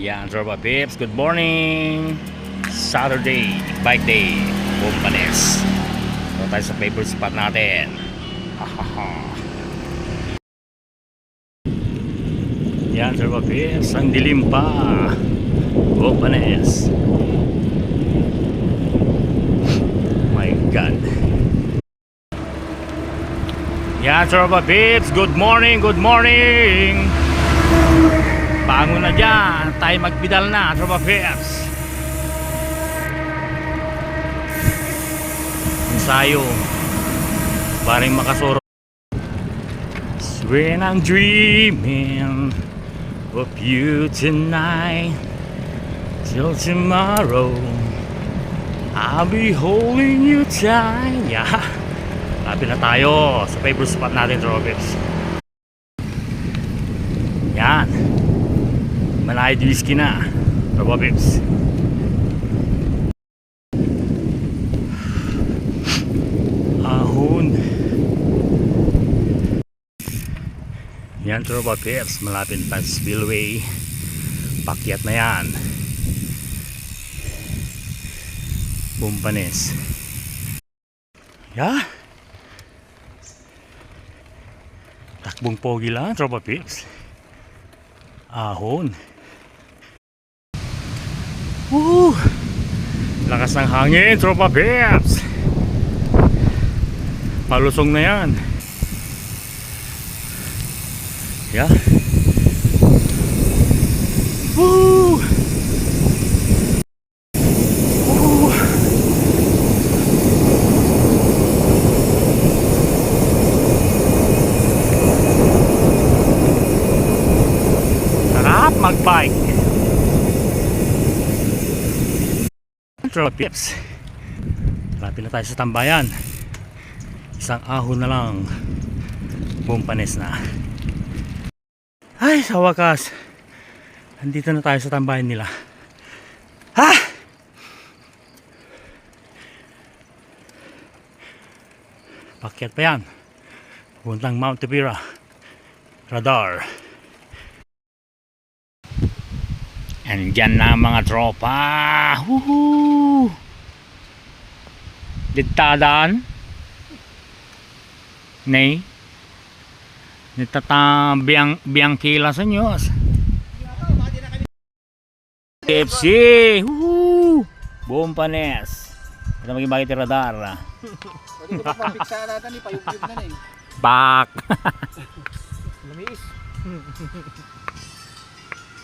Yan, Tropa Pips. Good morning! Saturday, bike day, Bumpanes. Ito tayo sa favorite spot natin. Yan, Tropa Pips. Ang dilim pa. Bumpanes. My God. Yan, Tropa Pips. Good morning, good morning! Bangon na dyan. Tayo magbidal na, Tropa Pips. Ensayo. Paring makasuro. When I'm dreaming of you tonight till tomorrow I'll be holding you tight. Yeah. Lapit na tayo sa favorite spot natin, Tropa Pips. Yan. Malay whiskey na. Pips. Ahon. Yan Pips. Malapit pa spillway. Pakyat na yan. Bumpanes. Ya. Takbong pogi lang, Tropa Pips. Ahon. Woo! Lakas ng hangin, Tropa Pips. Palusong na yan. Yeah. Woo! Woo! Sarap mag-bike. Tropa Pips. Malapit na tayo sa tambayan. Isang ahon na lang. Bumpanes na. Ay, sa wakas. Andito na tayo sa tambayan nila. Ha! Pakyat pa yan. Puntang Mount Tibira. Radar. Andyan na ang mga tropa. Woohoo! Dagtadaan. Nay. Nitata biang biang kila sa inyo. KFC. Woohoo! Bumpanes. Ito maging bakit radar. Pwede ko pa pambiksa natin, ipayugyug na na eh. Bak. Lumiis.